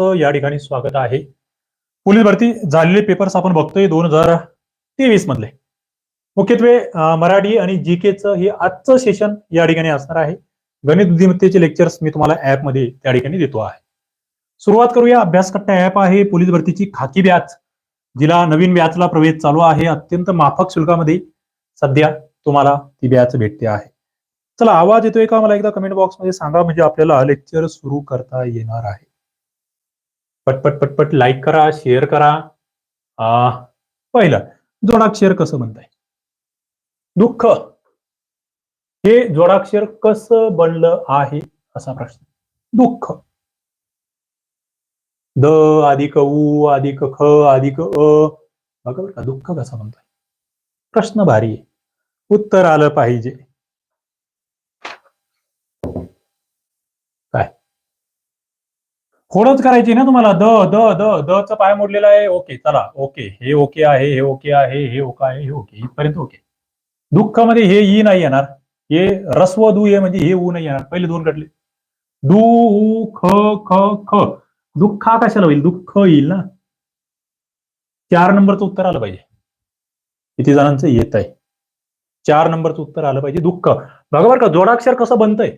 या ठिकाणी स्वागत आहे. पोलीस भरती झालेले पेपर्स आपण बघतोय दोन हजार तेवीस मधले. मुख्यत्वे मराठी आणि जी केचं हे आजचं सेशन या ठिकाणी असणार आहे. गणित बुद्धिमत्तेचे लेक्चर्स मी तुम्हाला ऍपमध्ये त्या ठिकाणी देतो आहे. सुरुवात करूया. अभ्यास कट्टा ऍप आहे. पोलीस भरतीची खाकी बॅच जिला नवीन बॅचला प्रवेश चालू आहे. अत्यंत माफक शुल्कामध्ये सध्या तुम्हाला ती बॅच भेटते आहे. चला आवाज येतोय का? मला एकदा कमेंट बॉक्समध्ये सांगा. म्हणजे आपल्याला लेक्चर सुरू करता येणार आहे. पटपट पटपट लाईक करा शेअर करा. आ, पहिलं. जोडाक्षर कसं म्हणताय? दुःख. हे जोडाक्षर कसं बनलं आहे? असा प्रश्न. दुःख. द अधिक उ अधिक ख अधिक अ. बघा बरं का दुःख कसं म्हणताय? प्रश्न भारी आहे. उत्तर आलं पाहिजे काय खोडच करायची ना तुम्हाला? द द द द च पाय मोडलेला आहे. ओके चला. ओके. हे ओके आहे हे ओके आहे हे ओके आहे हे ओके. इथपर्यंत ओके. दुःखामध्ये हे ई नाही येणार. हे रस्व दू ये म्हणजे हे ऊ नाही येणार. पहिले दोन कटले. दू ऊ ख ख ख. दुःखा कशाला होईल? दुःख येईल ना? चार नंबरचं उत्तर आलं पाहिजे. किती जणांचं येत आहे चार नंबरचं उत्तर आलं पाहिजे. दुःख. बघा बरं का जोडाक्षर कसं बनतंय?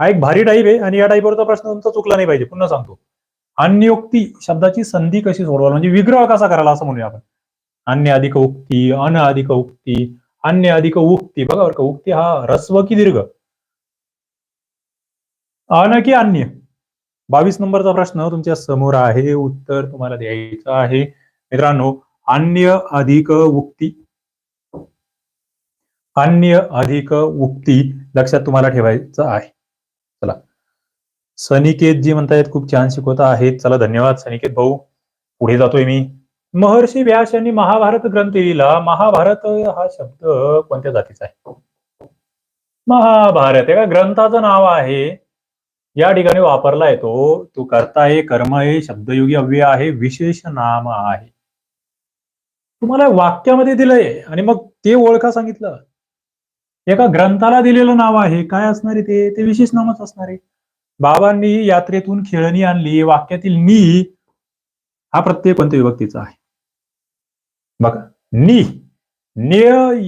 हा एक भारी टाईप आहे आणि या टाईपवरचा प्रश्न तुमचा चुकला नाही पाहिजे. पुन्हा सांगतो. अन्योक्ती शब्दाची संधी कशी सोडवाल? म्हणजे विग्रह कसा करायला असं म्हणूया आपण. अन्य अधिक उक्ती अन अधिक उक्ती अन्य अधिक उक्ती. बघा बरं का उक्ती हा रस्व की दीर्घ? अन की अन्य? बावीस नंबरचा प्रश्न तुमच्यासमोर आहे. उत्तर तुम्हाला द्यायचं आहे. मित्रांनो अन्य अधिक उक्ती. अन्य अधिक उक्ती लक्षात तुम्हाला ठेवायचं आहे. सनिकेत जी म्हणतायत खूप छान शिकवत आहेत. चला धन्यवाद सनिकेत भाऊ. पुढे जातोय मी. महर्षी व्यास यांनी महाभारत ग्रंथ लिहिला. महाभारत हा शब्द कोणत्या जातीचा आहे? महाभारत. एका ग्रंथाचं नाव आहे. या ठिकाणी वापरला येतो तो कर्ता आहे कर्म आहे शब्दयोगी अव्यय आहे. विशेष नाम आहे. तुम्हाला वाक्यामध्ये दिलंय आणि मग ते ओळखा सांगितलं. एका ग्रंथाला दिलेलं नाव आहे. काय असणार आहे ते? ते विशेष नामच असणार आहे. बाबांनी यात्रेतून खेळणी आणली वाक्यातील नी हा प्रत्यय कोणत्या विभक्तीचा आहे? बघा नी ने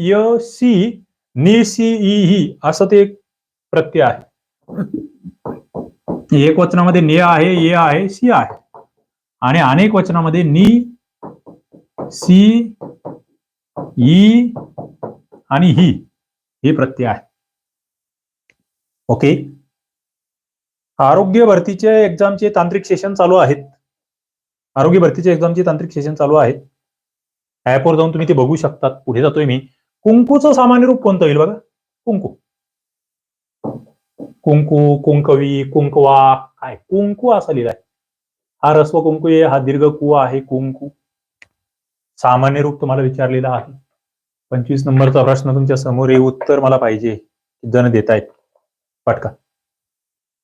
य सी नि सी ई ही असं ते एक प्रत्यय आहे. एक वचनामध्ये ने आहे ये आहे सी आहे. आणि अनेक वचनामध्ये नी सी ई आणि ही हे प्रत्यय आहे. ओके? आरोग्य भरतीचे एक्झामचे तांत्रिक सेशन चालू आहेत. आरोग्य भरतीचे एक्झामचे तांत्रिक सेशन चालू आहेत. ऍपवर जाऊन तुम्ही ते बघू शकतात. पुढे जातोय मी. कुंकूचं सामान्य रूप कोणतं होईल बघा? कुंकू. कुंकू कुंकवी कुंकवा काय? कुंकू असा लिहिलाय हा रस्व कुंकू आहे हा दीर्घ कु आहे कुंकू. सामान्य रूप तुम्हाला विचारलेला आहे. पंचवीस नंबरचा प्रश्न तुमच्यासमोर हे उत्तर मला पाहिजे. जण देत आहेत पटका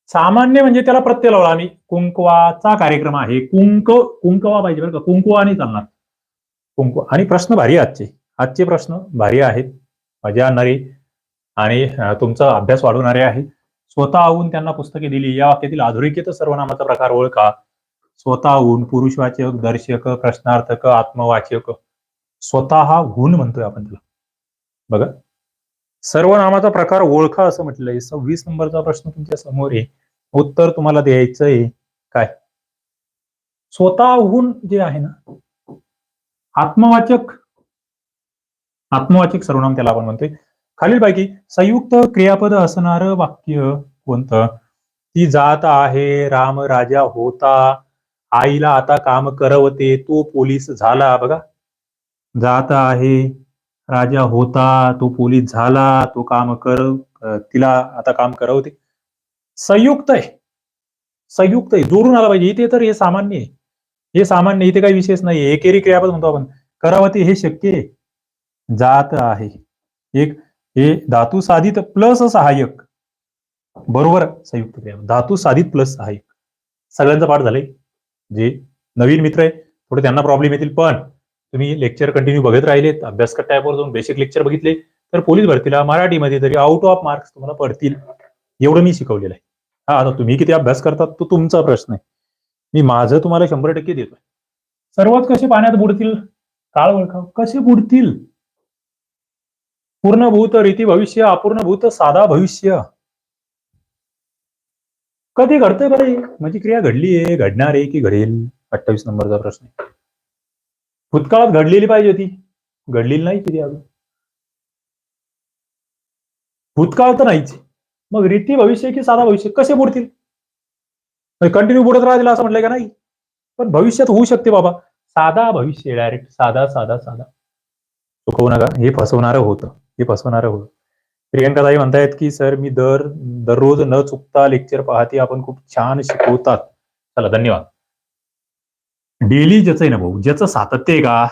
सामान्य म्हणजे त्याला प्रत्यय लावला. आम्ही कुंकवाचा कार्यक्रम आहे. कुंक कुंकवा पाहिजे बरं का. कुंकवा आणि चालणार. कुंकु आणि प्रश्न भारी आजचे. आजचे प्रश्न भारी आहेत. मजा आणणारे. आणि तुमचा अभ्यास वाढवणारे आहे. स्वतःहून त्यांना पुस्तके दिली. या वाक्यातील आधुनिकेत सर्वनामाचा प्रकार ओळखा. स्वतःहून पुरुषवाचक दर्शक प्रश्नार्थक आत्मवाचक. स्वतःहून म्हणतोय आपण त्याला. बघा. सर्वनामाचा प्रकार ओळखा असं म्हटलेलं आहे. सव्वीस नंबरचा प्रश्न तुमच्यासमोर आहे. उत्तर तुम्हाला द्यायचं आहे. काय? स्वतःहून जे आहे ना आत्मवाचक आत्मवाचक सर्वनाम त्याला आपण म्हणतोय. खालीलपैकी संयुक्त क्रियापद असणार वाक्य कोणतं? ती जात आहे राम राजा होता आईला आता काम करवते तो पोलीस झाला. बघा. जात आहे राजा होता तो पोलीस झाला तो काम कर तिला आता काम करवते. संयुक्त आहे. संयुक्त आहे. जोडून आला पाहिजे. इथे तर हे सामान्य आहे. हे सामान्य इथे काही विशेष नाही एकेरी क्रियापद म्हणतो आपण. करावती हे शक्य आहे. जात आहे. एक हे धातू साधित प्लस सहाय्यक. बरोबर संयुक्त क्रिया धातू साधित प्लस सहाय्यक. सगळ्यांचा पाठ झालंय. जे नवीन मित्र आहे थोडे त्यांना प्रॉब्लेम येतील पण तुम्ही लेक्चर कंटिन्यू बघत राहिलेत अभ्यास कट्टा जाऊन बेसिक लेक्चर बघितले तर पोलीस भरतीला मराठीमध्ये तरी आउट ऑफ मार्क्स तुम्हाला पडतील एवढं मी शिकवलेलं आहे. हा आता तुम्ही किती अभ्यास करतात तो तुमचा प्रश्न आहे. मी माझं तुम्हाला शंभर टक्के देतोय. सर्वात कसे पाण्यात बुडतील? काळ ओळखा कसे बुडतील? पूर्णभूत रीती भविष्य अपूर्णभूत साधा भविष्य. कधी घडतंय बरे माझी म्हणजे क्रिया घडली आहे घडणार आहे की घडेल? अठ्ठावीस नंबरचा प्रश्न आहे. भूतकाळात घडलेली पाहिजे होती. घडलेली नाही तिथे अजून. भूतकाळ तर नाहीच. मग रीती भविष्य की साधा भविष्य कसे बुडतील? म्हणजे कंटिन्यू बुडत राहतील असं म्हटलंय का नाही? पण भविष्यात होऊ शकते बाबा. साधा भविष्य डायरेक्ट साधा साधा साधा. चुकवू नका. हे फसवणारं होतं. हे फसवणारं होतं. प्रियंकाताई म्हणतायत की सर मी दर दररोज न चुकता लेक्चर पाहते. आपण खूप छान शिकवतात. चला धन्यवाद. डेली ज्याचं आहे ना भाऊ ज्याचं सातत्य आहे का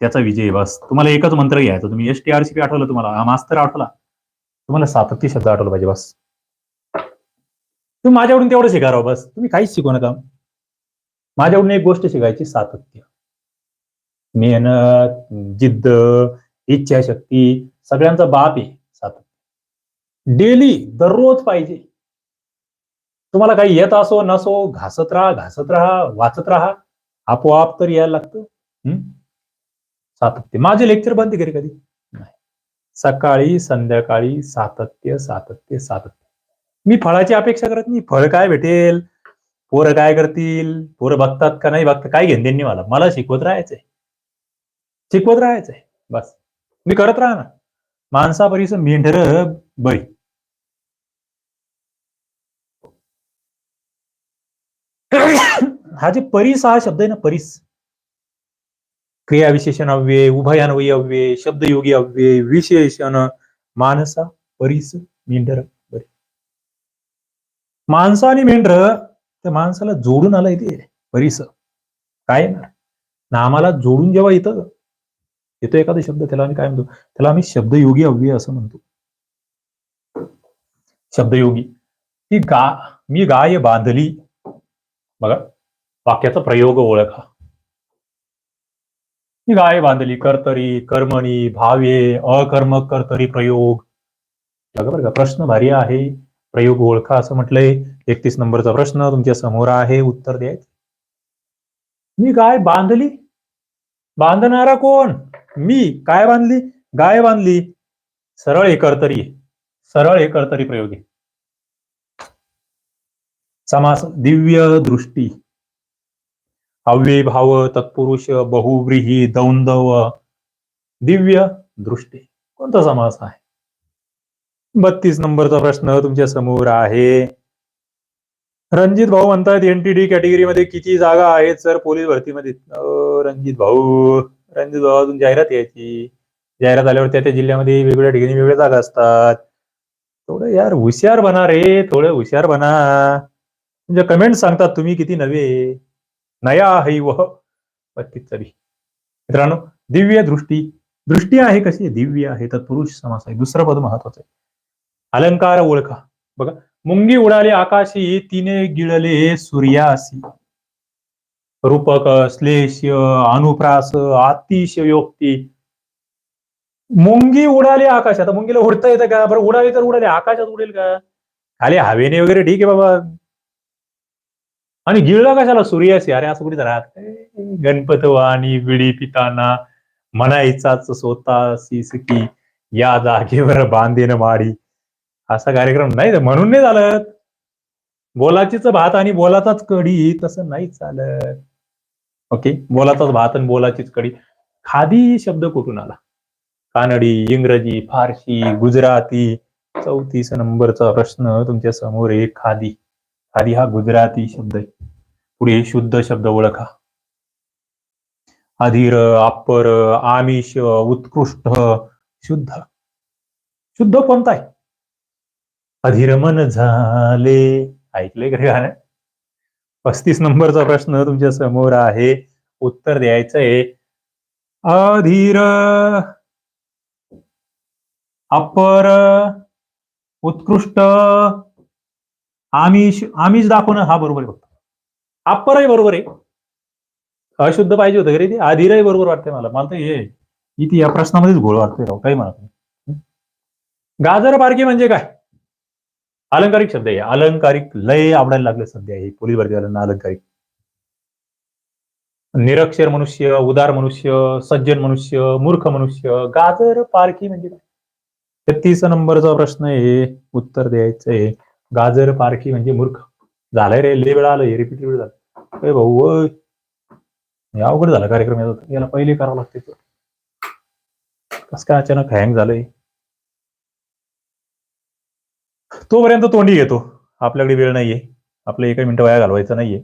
त्याचा विजय बस. तुम्हाला एकच मंत्र घ्यायचा तुम्ही S T R C P आठवलं तुम्हाला हा मास्तर आठवला. तुम्हाला सातत्य शब्द आठवला पाहिजे बस. तुम्ही माझ्याकडून तेवढं शिका राव बस. तुम्ही काहीच शिकू नका. माझ्याकडून एक गोष्ट शिकायची सातत्य. मेहनत जिद्द इच्छाशक्ती सगळ्यांचा बाप आहे सातत्य. डेली दररोज पाहिजे. तुम्हाला काही येत असो नसो घासत राहा घासत राहा वाचत राहा. आपोआप तर यायला लागतं. हम्म? सातत्य. माझे लेक्चर बंद घरी कधी? नाही. सकाळी संध्याकाळी सातत्य सातत्य सातत्य. मी फळाची अपेक्षा करत नाही. फळ काय भेटेल? पोरं काय करतील? पोरं बघतात का नाही बघतात? काय घेऊन त्यांनी मला. मला शिकवत राहायचंय. शिकवत राहायचंय. बस. मी करत राहा ना माणसा परीस मेंढर बरी हा जे परीस हा शब्द आहे ना परीस. क्रियाविशेषण अव्यय उभयान्वयी अव्यय शब्दयोगी अव्यय विशेषण मानसा परीस मेंढर बरे. माणसं आणि मेंढर त्या माणसाला जोडून आलं इथे. परीस. काय येणार? नामाला जोडून जेव्हा येतं येतो एखादा शब्द त्याला आम्ही काय म्हणतो? त्याला आम्ही शब्दयोगी अव्यय असं म्हणतो. शब्दयोगी. ती गा मी गाय बांधली. बघा. वाक्याचा प्रयोग ओळखा. मी गाय बांधली कर्तरी कर्मणी भावे अकर्मक कर्तरी प्रयोग. बघा बरं का प्रश्न भारी आहे. प्रयोग ओळखा असं म्हटलंय. एकतीस नंबरचा प्रश्न तुमच्यासमोर आहे. उत्तर द्यायचं मी गाय बांधली? बांधणारा कोण? मी. काय बांधली? गाय बांधली. सरळ हे सरळ हे प्रयोग. आहे समास दिव्य दृष्टी. अव्यय भाव तत्पुरुष बहुव्रीही दौंदव दिव्य दृष्टी. कोणता समास आहे? बत्तीस नंबरचा प्रश्न तुमच्यासमोर आहे. रणजित भाऊ म्हणतात एनटीडी कॅटेगरीमध्ये किती जागा आहेत? सर पोलीस भरतीमध्ये रणजित भाऊ रणजित भाऊ अजून जाहिरात यायची. जाहिरात आल्यावर त्या त्या जिल्ह्यामध्ये वेगवेगळ्या ठिकाणी वेगवेगळ्या जागा असतात. थोडं यार हुशार बना रे थोडं हुशार बना. तुमच्या कमेंट सांगतात तुम्ही किती नवे. नया है वह बत्तीस मित्रांनो दिव्य दृष्टी दृष्टी आहे कशी? दिव्य आहे तत्पुरुष समास आहे दुसरं पद महत्वाचं आहे. अलंकार ओळखा. बघा मुंगी उडाले आकाशी तिने गिळले सूर्यासी रूपक श्लेष अनुप्रास अतिशयोक्ती. मुंगी उडाली आकाश आता मुंगीला उडता येतं का? बरं उडाली तर उडाली आकाशात उडेल का? खाली हवेने वगैरे ठीक आहे बाबा. आणि गिळला कशाला? सूर्यासी? अरे असं कुठे राहत गणपत वाणी विडी पिताना म्हणायचाच स्वतः की या जागेवर बांधेन माडी. असा कार्यक्रम नाही म्हणून नाही चालत. बोलाचीच भात आणि बोलाचाच कडी तसं नाही चालत. ओके? बोलाचाच भात आणि बोलाचीच कडी खादी शब्द कुठून आला? कानडी इंग्रजी फारसी गुजराती. चौतीस नंबरचा प्रश्न तुमच्यासमोर आहे खादी. आधी हा गुजराती शब्द आहे. पुढे शुद्ध शब्द ओळखा. अधीर अप्पर आमिष उत्कृष्ट शुद्ध. शुद्ध कोणता आहे? अधीर मन झाले. ऐकले का रे गाणं? पस्तीस नंबरचा प्रश्न तुमच्यासमोर आहे. उत्तर द्यायचं आहे अधीर अपर उत्कृष्ट आमिष आमिष दाखवणं हा बरोबर आहे फक्त. अप्परही बरोबर आहे. अशुद्ध पाहिजे होतं घरी ते? आधीरही बरोबर वाटतंय मला. मला तर हे इथे या प्रश्नामध्येच घोळ वाटतोय राव. काही म्हणत नाही. गाजर पारखी म्हणजे काय? अलंकारिक शब्द आहे. अलंकारिक लय आवडायला लागले सध्या हे. पोलीस भरती अलंकारिक. निरक्षर मनुष्य उदार मनुष्य सज्जन मनुष्य मूर्ख मनुष्य गाजर पारखी म्हणजे काय? तेहतीस नंबरचा प्रश्न आहे उत्तर द्यायचं आहे. गाजर पारखी म्हणजे मूर्ख. झालाय रे लय वेळा आलं रिपीट रिपीट झालं. अरे भाऊ ओय. हे अवघड झाला कार्यक्रम याचा. याला पहिले करावं लागते कस काय अचानक हँग झालंय? तोपर्यंत तोंडी घेतो. आपल्याकडे वेळ नाहीये. आपलं एका मिनिटं वाया घालवायचं नाहीये.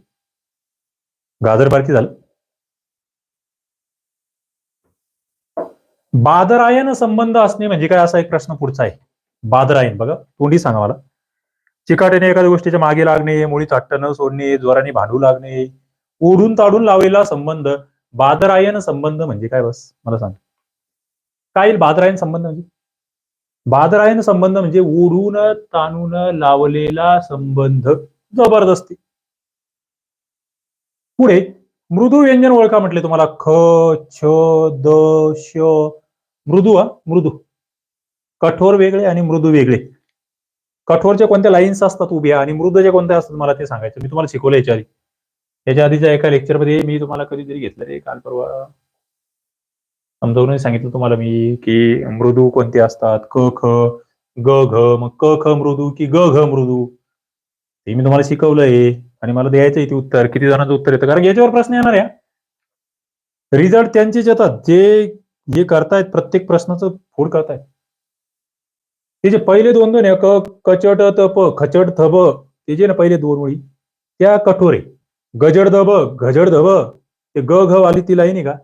गाजर पारखी झालं. बादरायन संबंध असणे म्हणजे काय? असा एक प्रश्न पुढचा आहे. बादरायन बघा. तोंडी सांगा मला. चिकाटीने एखाद्या गोष्टीच्या मागे लागणे मुळी थट्ट न सोडणे जोराने भांडू लागणे ओढून ताडून लावलेला संबंध बादरायन संबंध म्हणजे काय बस? मला सांग. काय येईल बादरायन संबंध म्हणजे? बादरायन संबंध म्हणजे ओढून ताणून लावलेला संबंध जबरदस्ती. पुढे मृदू व्यंजन ओळखा म्हटले तुम्हाला. ख छ द श. मृदू हा? मृदू. कठोर वेगळे आणि मृदू वेगळे. कठोरच्या कोणत्या लाईन्स असतात उभ्या आणि मृद जे कोणत्या असतात मला ते सांगायचं. मी तुम्हाला शिकवलं याच्या आधी याच्या आधीच्या एका लेक्चरमध्ये मी तुम्हाला कधीतरी घेतलं रे काल परवा. समजावून सांगितलं तुम्हाला मी की मृदू कोणते असतात? क ख ग घ. मग क ख मृदू की ग घ मृदू? ते मी तुम्हाला शिकवलंय आणि मला द्यायचं ते उत्तर. किती जणांचं उत्तर येतं? कारण याच्यावर प्रश्न येणार आहे रिझल्ट त्यांचेच येतात. जे जे करतायत प्रत्येक प्रश्नाचं फोड करतायत. ते जे पहिले दोन दोन आहे क कचट तप खचट थब ते जे ना पहिले दोन ओळी त्या कठोरे गजड धब गजड धब ते ग घ वाली ती लाईन आहे का?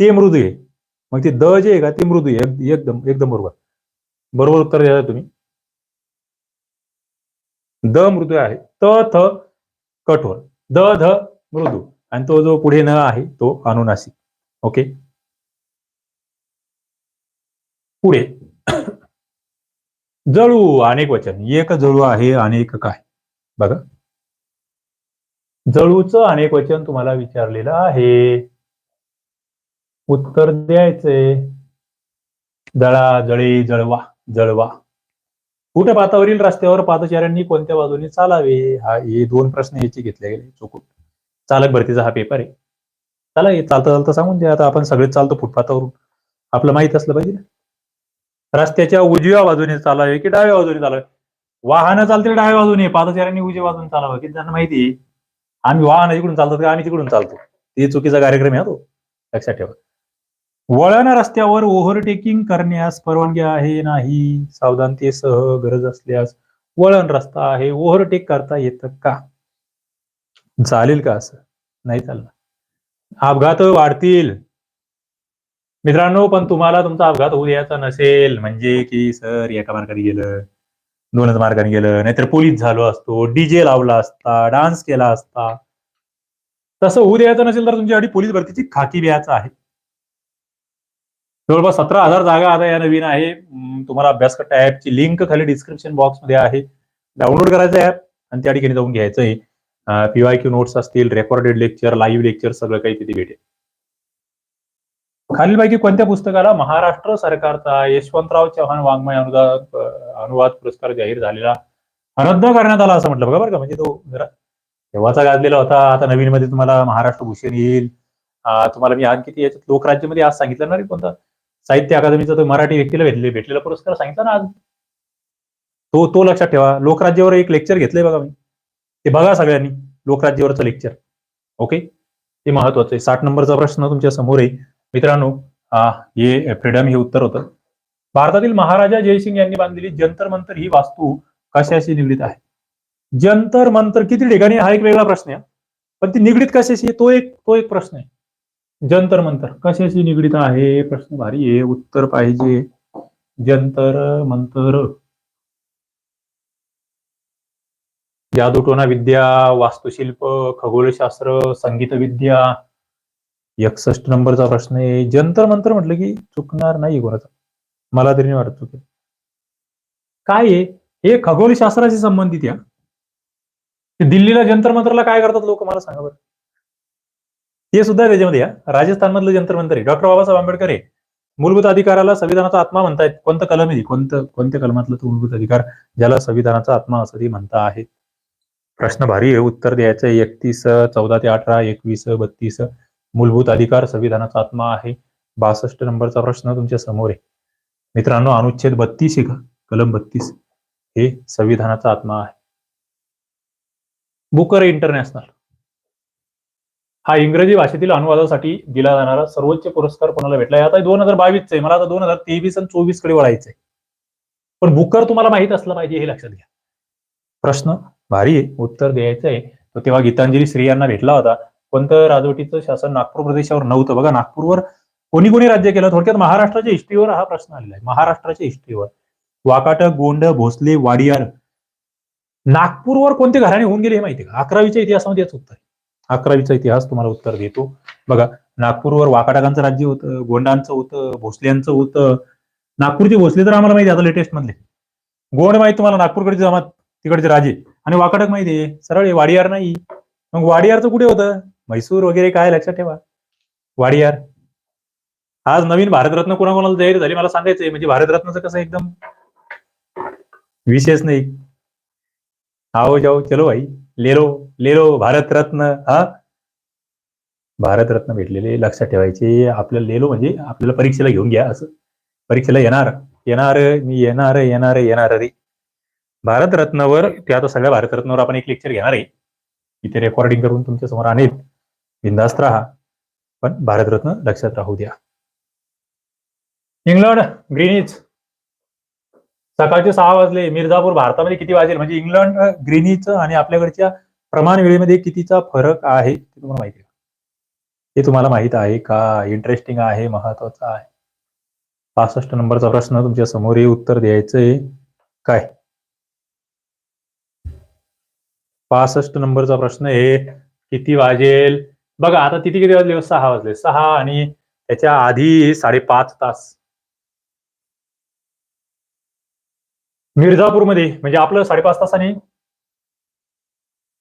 ते मृदू आहे. मग ते द जे आहे का ते मृदू आहे. एकदम एकदम बरोबर. बरोबर उत्तर द्या तुम्ही. द मृदू आहे. त थ कठोर. द ध मृदू. आणि तो जो पुढे न आहे तो अनुनासिक. ओके? पुढे. जळू अनेक वचन. एक जळू आहे अनेक काय? बघा. जळूचं अनेक वचन तुम्हाला विचारलेलं आहे. उत्तर द्यायचंय जळा जळे जळवा जळवा. कुठे पातावरील रस्त्यावर पादचाऱ्यांनी कोणत्या बाजूने चालावे? हा हे दोन प्रश्न याचे घेतले गेले. चुकून. चालक भरतीचा हा पेपर आहे. चला हे चालता चालता सांगून द्या. आता आपण सगळेच चालतो फुटपाथावरून. आपलं माहीत असलं पाहिजे ना. रस्त्याच्या उजव्या बाजूने चालावे की डाव्या बाजूने चालावे? वाहनं चालतील डाव्या बाजूने? पादचाऱ्यांनी उजव्या बाजूने चालावं. किती त्यांना माहिती आहे? आम्ही वाहन इकडून चालतो का आम्ही तिकडून चालतो. ते चुकीचा कार्यक्रम आहे तो. लक्षात ठेवा. वळण रस्त्यावर ओव्हरटेकिंग करण्यास परवानगी आहे नाही. सावधानतेसह गरज असल्यास वळण रस्ता आहे. ओव्हरटेक करता येतं का? चालेल का असं? नाही चालणार. अपघात वाढतील. मित्रांनो पण तुम्हाला तुमचा अपघात होऊ द्यायचा नसेल म्हणजे की सर एका मार्गाने गेलं दोनच मार्गाने गेलं नाहीतर पोलीस झालो असतो डीजे लावला असता डान्स केला असता. तसं होऊ द्यायचं नसेल तर तुमच्यासाठी पोलीस भरतीची खाकी द्यायचं आहे. जवळपास सतरा हजार जागा आता या नवीन आहे. तुम्हाला अभ्यास करता ऍपची लिंक खाली डिस्क्रिप्शन बॉक्समध्ये आहे. डाउनलोड करायचं ऍप आणि त्या ठिकाणी जाऊन घ्यायचं आहे पीवाय क्यू नोट्स असतील रेकॉर्डेड लेक्चर लाईव्ह लेक्चर सगळं काही तिथे भेटेल. खालीलपैकी कोणत्या पुस्तकाला महाराष्ट्र सरकारचा यशवंतराव चव्हाण वाङ्मय अनुदान अनुवाद पुरस्कार जाहीर झालेला रद्द करण्यात आला असं म्हटलं बघा बरं का. म्हणजे तो जरा तेव्हाचा गाजलेला होता. आता नवीन मध्ये तुम्हाला महाराष्ट्र भूषण येईल. तुम्हाला मी आज किती याच्यात लोकराज्यमध्ये आज सांगितलं ना रे कोणता? साहित्य अकादमीचा तो मराठी व्यक्तीला भेटले भेटलेला पुरस्कार सांगितला ना आज. तो तो लक्षात ठेवा. लोकराज्यावर एक लेक्चर घेतलंय बघा मी. ते बघा सगळ्यांनी. लोकराज्यावरचं लेक्चर ओके ते महत्वाचं आहे. साठ नंबरचा प्रश्न तुमच्यासमोर आहे. मित्रांनो हा हे फ्रीडम हे उत्तर होतं. भारतातील महाराजा जयसिंग यांनी बांधलेली जंतर मंतर ही वास्तू कशाशी निगडीत आहे? जंतर मंतर किती ठिकाणी? हा एक वेगळा प्रश्न आहे. पण ती निगडीत कशाशी तो एक तो एक प्रश्न आहे. जंतर मंतर कशाशी निगडीत आहे? प्रश्न भारी आहे. उत्तर पाहिजे. जंतर मंतर. जादूटोना विद्या वास्तुशिल्प खगोलशास्त्र संगीत विद्या एकसष्ट नंबरचा प्रश्न आहे. जंतर मंतर म्हटलं की चुकणार नाही कोणाचा. मला तरी नाही वाटत चुकेल. काय आहे? हे खगोलशास्त्राशी संबंधित या दिल्लीला जंतर मंतरला काय करतात लोक? मला सांगा बरं. ते सुद्धा त्याच्यामध्ये या राजस्थान मधलं जंतर मंतर आहे. डॉक्टर बाबासाहेब आंबेडकर आहे. मूलभूत अधिकाराला संविधानाचा आत्मा म्हणतायत. कोणतं कलम आहे? कोणतं कोणत्या कलमातलं तो मूलभूत अधिकार? ज्याला संविधानाचा आत्मा असं ते म्हणता आहे प्रश्न भारी आहे. उत्तर द्यायचं एकतीस चौदा ते अठरा एकवीस बत्तीस. मूलभूत अधिकार संविधानाचा आत्मा आहे. बासष्ट नंबरचा प्रश्न तुमच्यासमोर आहे. मित्रांनो अनुच्छेद बत्तीस आहे का कलम बत्तीस हे संविधानाचा आत्मा आहे. Booker International. हा इंग्रजी भाषेतील अनुवादासाठी दिला जाणारा सर्वोच्च पुरस्कार कोणाला भेटला? आता दोन हजार बावीस आहे. मला आता दोन हजार तेवीस आणि चोवीसकडे वळायचंय. पण बुकर तुम्हाला माहीत असलं पाहिजे हे लक्षात घ्या. प्रश्न भारी आहे. उत्तर द्यायचं आहे तो तेव्हा गीतांजली स्त्रियांना भेटला होता. कोणतं राजवटीचं शासन नागपूर प्रदेशावर नव्हतं. बघा नागपूरवर कोणी कोणी राज्य केलं? थोडक्यात महाराष्ट्राच्या हिस्ट्रीवर हा प्रश्न आलेला आहे. महाराष्ट्राच्या हिस्ट्रीवर. वाकाटक गोंड भोसले वाडियार. नागपूरवर कोणते घराणे होऊन गेले हे माहिती का? अकरावीच्या इतिहासामध्ये याच उत्तर आहे. अकरावीचा इतिहास तुम्हाला उत्तर देतो. बघा नागपूरवर वाकाटकांचं राज्य होतं गोंडांचं होतं भोसल्यांचं होतं. नागपूरचे भोसले तर आम्हाला माहिती आता लेटेस्ट मधले. गोंड माहिती तुम्हाला नागपूरकडचे जमात तिकडचे राजे. आणि वाकाटक माहिती आहे सरळ आहे, वाडियार नाही. मग वाडियारचं कुठे होतं? म्हैसूर वगैरे काय लक्षात ठेवा. वाडियार. आज नवीन भारतरत्न कोणाकोणाला जाहीर झाली? मला सांगायचंय म्हणजे भारतरत्नाचं कसं एकदम विशेष नाही. आओ जाओ चलो भाई. ले लो ले लो भारतरत्न हा? भारतरत्न भेटलेले लक्षात ठेवायचे. आपल्याला लेलो म्हणजे आपल्याला परीक्षेला घेऊन घ्या असं. परीक्षेला येणार येणार मी येणार येणार येणार. रे भारतरत्नावर ते आता सगळ्या भारतरत्नावर आपण एक लेक्चर घेणार आहे. इथे रेकॉर्डिंग करून तुमच्यासमोर आणेल. बिंदास्त राहा. पण भारतरत्न लक्षात राहू द्या. England Greenwich. सकाळचे सहा वाजले. मिर्झापूर भारतामध्ये किती वाजेल? म्हणजे इंग्लंड ग्रीनिच आणि आपल्याकडच्या प्रमाण वेळेमध्ये कितीचा फरक आहे ते तुम्हाला माहिती आहे. हे तुम्हाला माहीत आहे का? इंटरेस्टिंग आहे महत्वाचं आहे. पासष्ट नंबरचा प्रश्न तुमच्यासमोर हे उत्तर द्यायचंय काय? पासष्ट नंबरचा प्रश्न आहे किती वाजेल? बघा आता तिथे किती वाजले? सहा वाजले. सहा आणि त्याच्या आधी साडेपाच तास. मिर्झापूरमध्ये म्हणजे आपलं साडेपाच तासाने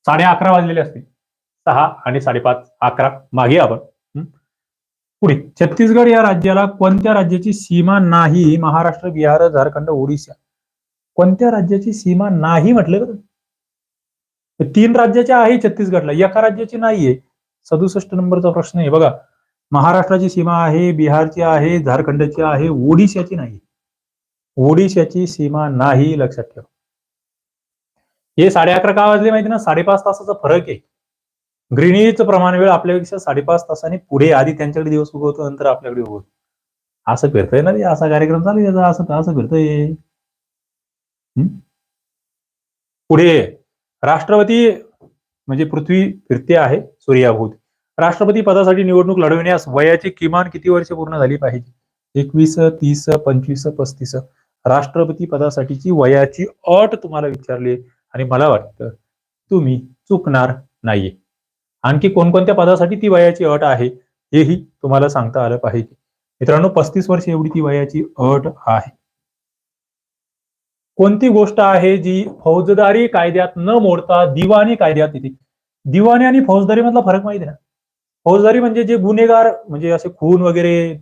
साडे अकरा वाजलेले असते सहा आणि साडेपाच अकरा. मागे आपण. पुढे. छत्तीसगड या राज्याला कोणत्या राज्याची सीमा नाही? महाराष्ट्र बिहार झारखंड ओडिशा. कोणत्या राज्याची सीमा नाही म्हटलं तर तीन राज्याच्या आहे छत्तीसगडला. एका राज्याची नाहीये. सदुसष्ट नंबरचा प्रश्न आहे. बघा महाराष्ट्राची सीमा आहे बिहारची आहे झारखंडची आहे ओडिशाची नाही. ओडिशाची सीमा नाही लक्षात ठेवा. हे साडे अकरा का वाजले माहिती ना? साडेपाच तासाचा फरक आहे. ग्रिनीच प्रमाण वेळ आपल्यापेक्षा साडेपाच तासाने पुढे आधी त्यांच्याकडे दिवस उगवतो नंतर आपल्याकडे उगवतो. असं फिरतंय ना ते? असा कार्यक्रम चालू त्याचा. असं असं फिरतंय. पुढे. राष्ट्रपती म्हणजे पृथ्वी फिरते आहे सूर्याभूत. राष्ट्रपती पदासाठी निवडणूक लढविण्यास वयाची किमान किती वर्ष पूर्ण झाली पाहिजे? एकवीस तीस पंचवीस पस्तीस. राष्ट्रपती पदासाठीची वयाची अट तुम्हाला विचारली आणि मला वाटतं तुम्ही चुकणार नाहीये. आणखी कोणकोणत्या पदासाठी ती वयाची अट आहे हेही तुम्हाला सांगता आलं पाहिजे. मित्रांनो पस्तीस वर्ष एवढी ती वयाची अट आहे. कोणती गोष्ट आहे जी फौजदारी कायद्यात न मोडता दिवाणी कायद्यात येते? दिवाणी आणि फौजदारी मधला फरक माहिती ना? फौजदारी म्हणजे जे गुन्हेगार म्हणजे असे खून वगैरे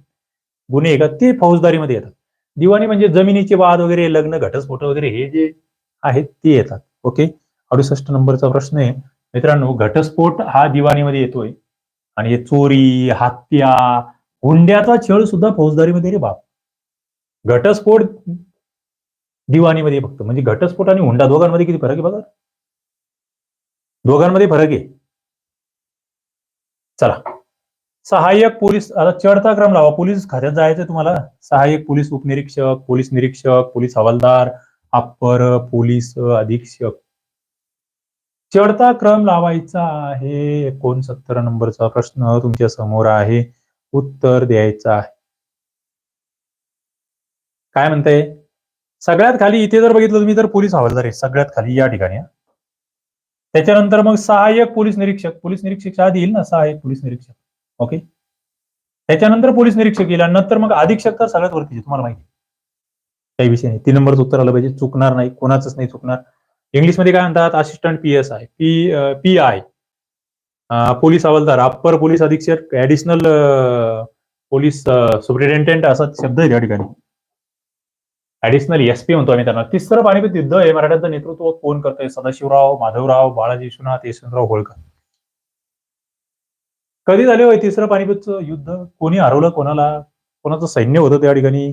गुन्हे येतात का ते फौजदारीमध्ये येतात. दिवाणी म्हणजे जमिनीचे वाद वगैरे लग्न घटस्फोट वगैरे हे जे आहेत ते येतात. ओके? अडुसष्ट नंबरचा प्रश्न आहे. मित्रांनो घटस्फोट हा दिवाणीमध्ये येतोय. आणि हे चोरी हत्या हुंड्याचा छळ सुद्धा फौजदारीमध्ये रे बाप. घटस्फोट दिवाणीमध्ये फक्त. म्हणजे घटस्फोट आणि हुंडा दोघांमध्ये किती फरक आहे बघा? दोघांमध्ये फरक आहे. चला. सहाय्यक पोलीस आता चढता क्रम लावा. पोलीस खात्यात जायचं तुम्हाला. सहाय्यक पोलीस उपनिरीक्षक पोलीस निरीक्षक पोलीस हवालदार अप्पर पोलीस अधीक्षक. चढता क्रम लावायचा आहे. एकोणसत्तर नंबरचा प्रश्न तुमच्यासमोर आहे. उत्तर द्यायचं आहे. काय म्हणताय? सगळ्यात खाली इथे जर बघितलं तुम्ही तर पोलीस हवालदार आहे सगळ्यात खाली या ठिकाणी त्याच्यानंतर मग सहाय्यक पोलीस निरीक्षक पोलीस निरीक्षक आधी येईल ना सहाय्यक पोलीस निरीक्षक ओके. त्याच्यानंतर पोलीस निरीक्षक येईल आणि नंतर मग अधीक्षक तर सगळ्यात वरती तुम्हाला माहिती काही विषय नाही. तीन नंबरचं उत्तर आलं पाहिजे चुकणार नाही कोणाचंच नाही चुकणार. इंग्लिशमध्ये काय म्हणतात assistant P S I P P I police हवालदार अप्पर पोलीस अधीक्षक ऍडिशनल पोलीस सुप्रिटेंडेंट असा शब्द आहे त्या ठिकाणी. ऍडिशनल एसपी म्हणतो आम्ही त्यांना. तिसरं पाणीपत युद्ध आहे मराठ्यांचं नेतृत्व कोण करतंय? सदाशिवराव माधवराव बाळाजी विश्वनाथ यशवंतराव होळकर. कधी झाले होय तिसरं पाणीपतचं युद्ध? कोणी हरवलं कोणाला? कोणाचं सैन्य होतं त्या ठिकाणी?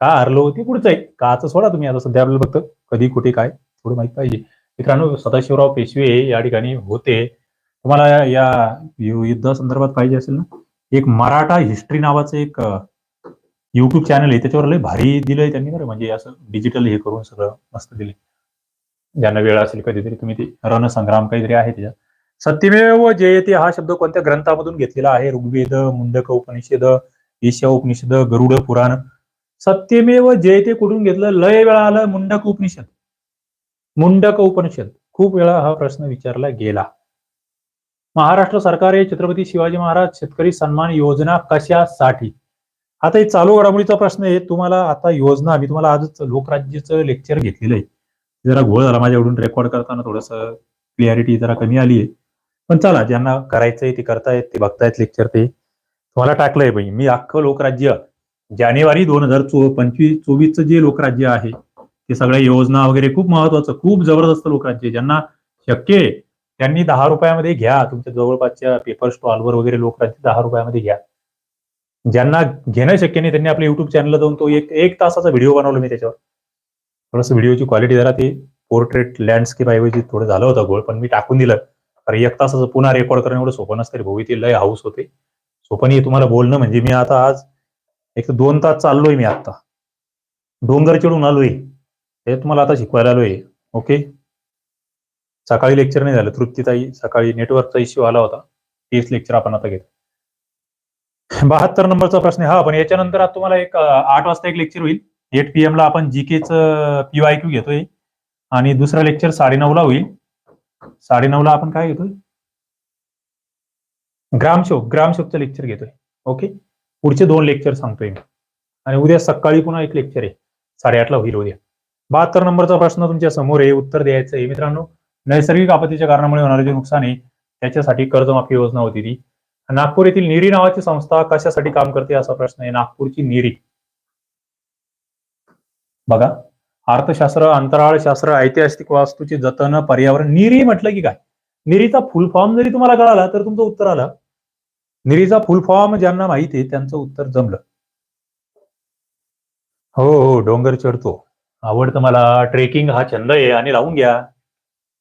का हरलो ते पुढचं आहे. काचं सोडा तुम्ही आता सध्या आपल्याला फक्त. कधी कुठे काय? थोडं माहीत पाहिजे. मित्रांनो सदाशिवराव पेशवे या ठिकाणी होते. तुम्हाला या- युद्धा संदर्भात युद्धासंदर्भात पाहिजे असेल ना? एक मराठा हिस्ट्री नावाचं एक युट्यूब चॅनल आहे त्याच्यावर लय भारी दिलंय त्यांनी बरं. म्हणजे असं डिजिटल हे करून सगळं मस्त दिले ज्यांना वेळ असेल कधीतरी तुम्ही ते रणसंग्राम काहीतरी आहे त्याच्यात. सत्यमेव जयते हा शब्द कोणत्या ग्रंथामधून घेतलेला आहे? ऋग्वेद मुंडक उपनिषद ईशा उपनिषद गरुड पुराण. सत्यमेव जयते कुठून घेतलं? लय वेळा आलं मुंडक उपनिषद. मुंडक उपनिषद. खूप वेळा हा प्रश्न विचारला गेला. महाराष्ट्र सरकार हे छत्रपती शिवाजी महाराज शेतकरी सन्मान योजना कशासाठी? आता हे चालू घडामोडीचा प्रश्न आहे. तुम्हाला आता योजना मी तुम्हाला आजच लोकराज्यचं लेक्चर घेतलेलं आहे. जरा घोळ झाला माझ्याकडून रेकॉर्ड करताना थोडस क्लिअरिटी जरा कमी आली आहे. पण चला ज्यांना करायचंय ते करतायत ते बघतायत लेक्चर ते. तुम्हाला टाकलंय बाई. मी अख्खं लोकराज्य जानेवारी दोन हजार चो पंचवीस चोवीसचं जे लोकराज्य आहे ते सगळ्या योजना वगैरे खूप महत्वाचं खूप जबरदस्त लोकराज्य ज्यांना शक्य आहे त्यांनी दहा रुपयामध्ये घ्या. तुमच्या जवळपासच्या पेपर स्टॉलवर वगैरे लोकराज्य दहा रुपयामध्ये घ्या. ज्यांना घेणं शक्य नाही त्यांनी आपल्या युट्यूब चॅनलला जाऊन तो एक एक तासाचा व्हिडिओ बनवला मी त्याच्यावर. थोडंसं व्हिडिओची क्वालिटी जरा ती पोर्ट्रेट लँडस्केप ऐवजी थोडं झालं होतं गोळ पण मी टाकून दिलं. कारण एक तासाचं पुन्हा रेकॉर्ड करणं एवढं सोपं नसतं रे भाऊ ते लय हाऊस होते. सोपं तुम्हाला बोलणं म्हणजे मी आता आज एक तर दोन तास चाललोय मी आता. डोंगर चिडून आलोय. हे तुम्हाला आता शिकवायला आलोय. ओके सकाळी लेक्चर नाही झालं तृप्तीताई सकाळी नेटवर्कचा इश्यू आला होता. तेच लेक्चर आपण आता घेतो. बहात्तर नंबरचा प्रश्न हा पण याच्यानंतर आता तुम्हाला एक आठ वाजता एक लेक्चर होईल. एट पी एम ला आपण जीकेच पीवाय क्यू घेतोय. आणि दुसरा लेक्चर साडेनऊ ला होईल. साडेनऊ ला आपण काय घेतोय? ग्रामशोक ग्रामशोकचं लेक्चर घेतोय. ओके पुढचे दोन लेक्चर सांगतोय मी. आणि उद्या सकाळी पुन्हा एक लेक्चर आहे. साडेआठला होईल उद्या. बहात्तर नंबरचा प्रश्न तुमच्यासमोर आहे. उत्तर द्यायचं आहे. मित्रांनो नैसर्गिक आपत्तीच्या कारणामुळे होणारे जे नुकसान आहे त्याच्यासाठी कर्जमाफी योजना होती ती. नागपूर येथील निरी नावाची संस्था कशासाठी काम करते असा प्रश्न आहे. नागपूरची निरी. बघा अर्थशास्त्र अंतराळशास्त्र ऐतिहासिक वास्तूची जतन पर्यावरण निरी म्हटलं की काय? निरीचा फुल फॉर्म जरी तुम्हाला कळाला तर तुमचं उत्तर आलं. निरीचा फुल फॉर्म ज्यांना माहिती आहे त्यांचं उत्तर जमलं. हो हो डोंगर चढतो. आवडतं मला. ट्रेकिंग हा छंद आहे आणि राहून घ्या.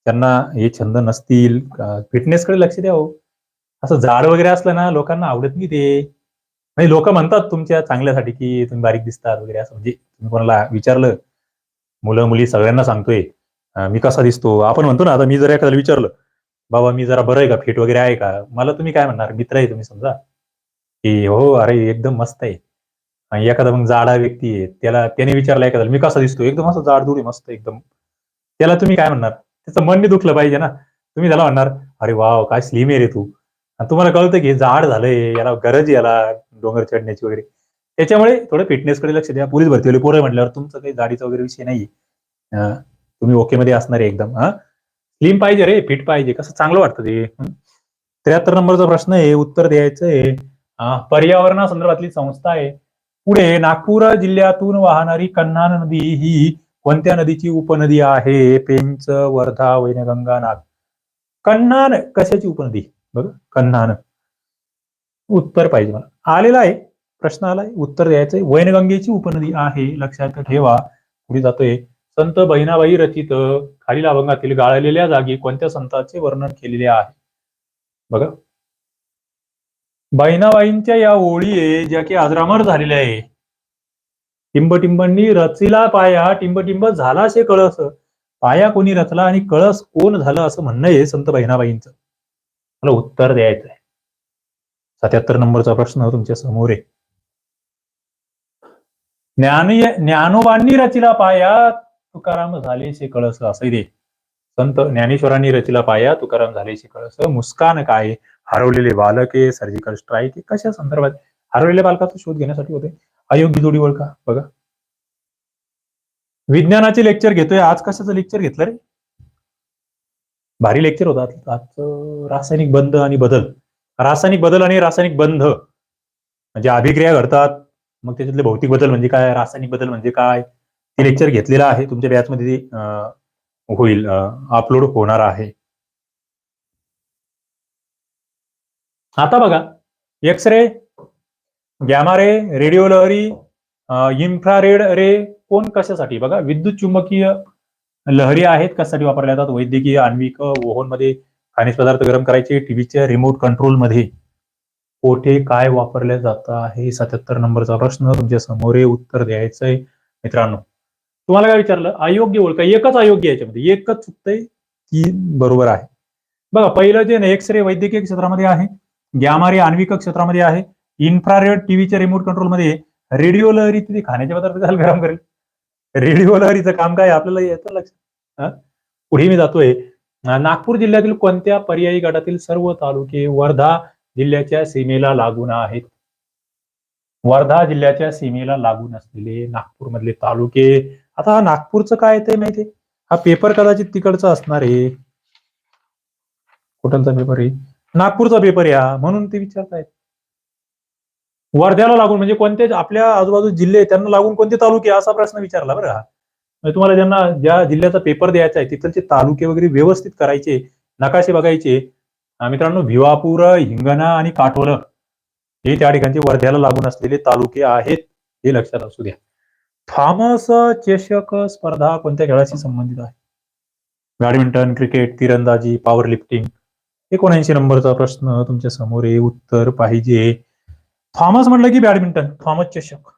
त्यांना हे छंद नसतील. फिटनेसकडे लक्ष द्या हो. असं जाड वगैरे असलं ना लोकांना आवडत नाही ते. म्हणजे लोक म्हणतात तुमच्या चांगल्यासाठी की तुम्ही बारीक दिसतात वगैरे असं. म्हणजे तुम्ही कोणाला विचारलं मुलं मुली सगळ्यांना सांगतोय मी कसा दिसतो? आपण म्हणतो ना आता मी जर एखाद्याला विचारलं बाबा मी जरा बरं आहे का? फिट वगैरे आहे का? मला तुम्ही काय म्हणणार? मित्र आहे तुम्ही समजा. की हो अरे एकदम मस्त आहे. आणि एखादा मग जाडा व्यक्ती आहे त्याला त्याने विचारला एखादा मी कसा दिसतो एकदम असं जाड आहे मस्त एकदम. त्याला तुम्ही काय म्हणणार? त्याचं मन नाही दुखलं पाहिजे ना. तुम्ही त्याला म्हणणार अरे वाव काय स्लिम आहे रे तू. आणि तुम्हाला कळतं की जाड झालंय याला गरज आहे याला डोंगर चढण्याची वगैरे. त्याच्यामुळे थोडं फिटनेसकडे लक्ष द्या. पोलीस भरती पोरं म्हटल्यावर तुमचं काही जाडीचा वगैरे विषय नाही तुम्ही ओके मध्ये असणार आहे एकदम हा स्लिम पाहिजे रे फिट पाहिजे. कसं चांगलं वाटतं ते. त्र्याहत्तर नंबरचा प्रश्न आहे उत्तर द्यायचं आहे. हा, पर्यावरणासंदर्भातली संस्था आहे. पुढे नागपूर जिल्ह्यातून वाहणारी कन्हान नदी ही कोणत्या नदीची उपनदी आहे? पेंच वर्धा वैनगंगा नाग. कन्हान कशाची उपनदी? बघ कन्हान. उत्तर पाहिजे मला. आलेला आहे. प्रश्न आलाय. उत्तर द्यायचंय. वैनगंगेची उपनदी आहे. लक्षात ठेवा. पुढे जातोय. संत बहिणाबाई रचित खालील अभंगातील गाळलेल्या जागी कोणत्या संतांचे वर्णन केलेले आहे? बघा. बहिणाबाईंच्या या ओळी आहे ज्या की आजरामर झालेल्या आहे. टिंबटिंबांनी रचिला पाया. टिंबटिंब झाला असे कळस. पाया कोणी रचला आणि कळस कोण झालं असं म्हणणं आहे संत बहिणाबाईंचं. मला उत्तर द्यायचं आहे सत्याहत्तर नंबरचा प्रश्न तुमच्यासमोर आहे. ज्ञान ज्ञानोबांनी रचिला पाया तुकाराम झालेसे कळस असं दे. संत ज्ञानेश्वरांनी रचिला पाया तुकाराम झालेसे कळस. मुस्कान काय? हरवलेले बालके सर्जिकल स्ट्राईक कशा संदर्भात? हरवलेल्या बालकाचा शोध घेण्यासाठी होते. अयोग्य जोडी ओळखा. बघा. विज्ञानाचे लेक्चर घेतोय. आज कशाचं लेक्चर घेतलं रे? भारी लेक्चर होता. आज रासायनिक बंध आणि बदल. रासायनिक बदल आणि रासायनिक बंध. म्हणजे अभिक्रिया घडतात. मग त्याच्यातले भौतिक बदल म्हणजे काय? रासायनिक बदल म्हणजे काय? ते लेक्चर घेतलेलं आहे. तुमच्या बॅचमध्ये ते होईल अपलोड होणार आहे. आता बघा. X ray gamma ray radio लहरी इन्फ्रारेड रे कोण कशासाठी? बघा विद्युत चुंबकीय लहरी आहेत कशासाठी वापरल्या जातात? वैद्यकीय आण्विक ओव्हनमध्ये खानिज पदार्थ गरम करायचे टीव्हीच्या रिमोट कंट्रोलमध्ये कोठे काय वापरले जातं आहे? सत्याहत्तर नंबरचा प्रश्न तुमच्यासमोर उत्तर द्यायचंय. मित्रांनो तुम्हाला काय विचारलं? अयोग्य ओळखा एकच अयोग्य याच्यामध्ये. एकच चुकतंय की बरोबर आहे. बघा पहिलं जे एक्स रे वैद्यकीय क्षेत्रामध्ये आहे गॅमारे आण्विक क्षेत्रामध्ये आहे इन्फ्रारेड टीव्हीच्या रिमोट कंट्रोलमध्ये रेडिओ लहरी तिथे खाण्याचे पदार्थ गरम करेल. रेडिओ लहरीचं काम काय आपल्याला येतं लक्ष. पुढे मी जातोय. नागपूर जिल्ह्यातील कोणत्या पर्यायी गटातील सर्व तालुके वर्धा जिल्ह्याच्या सीमेला लागून आहेत? वर्धा जिल्ह्याच्या सीमेला लागून असलेले नागपूर मधले तालुके. आता हा नागपूरचं काय ते माहितीये हा पेपर कदाचित तिकडचा असणार आहे. कुठलचा पेपर आहे? नागपूरचा पेपर या म्हणून ते विचारतायत. वर्ध्याला लागून म्हणजे कोणते आपल्या आजूबाजू जिल्हे त्यांना लागून कोणते तालुके असा प्रश्न विचारला बरं म्हणजे तुम्हाला ज्यांना ज्या जिल्ह्याचा पेपर द्यायचा आहे तिथलचे तालुके वगैरे व्यवस्थित करायचे नकाशे बघायचे मित्रांनो भिवापूर हिंगणा आणि काटोलं हे त्या ठिकाणचे वर्ध्याला लागून असलेले तालुके आहेत हे लक्षात असू द्या. थॉमस चषक स्पर्धा कोणत्या खेळाशी संबंधित आहे? बॅडमिंटन क्रिकेट तिरंदाजी पॉवर लिफ्टिंग एकोणऐंशी नंबरचा प्रश्न तुमच्यासमोर आहे उत्तर पाहिजे. थॉमस म्हटलं की बॅडमिंटन थॉमस चषक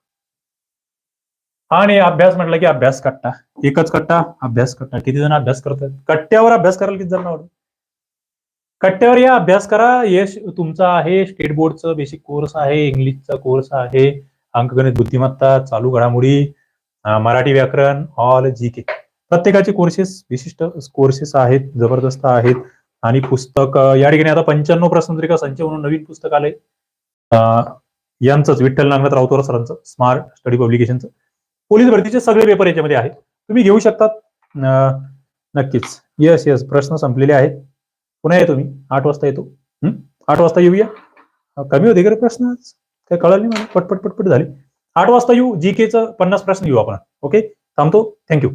आणि अभ्यास म्हटलं की अभ्यास कट्टा. एकच कट्टा अभ्यास कट्टा. किती जण अभ्यास करतात? कट्ट्यावर अभ्यास करायला किती जण आवडत कट्ट्यावर या अभ्यास करा. यश तुमचा आहे स्टेट बोर्डचं बेसिक कोर्स आहे इंग्लिशचा कोर्स आहे अंकगणित बुद्धिमत्ता चालू घडामोडी मराठी व्याकरण ऑल जी के प्रत्येकाचे कोर्सेस विशिष्ट कोर्सेस आहेत जबरदस्त आहेत. आणि पुस्तक या ठिकाणी आता पंच्याण्णव प्रश्नपत्रिका संच म्हणून नवीन पुस्तक आले यांचंच विठ्ठल नागनाथ राऊतोर सरांचं स्मार्ट स्टडी पब्लिकेशनचं. पोलीस भरतीचे सगळे पेपर याच्यामध्ये आहेत. तुम्ही घेऊ शकतात. नक्कीच. येस येस प्रश्न संपलेले आहेत. पुन्हा येतो मी. आठ वाजता येतो. आठ वाजता येऊया? कमी होते का प्रश्न काय कळलं नाही मला. पटपट पटपट झाली. आठ वाजता येऊ. जी केचं पन्नास प्रश्न घेऊ आपण. ओके थांबतो. थँक्यू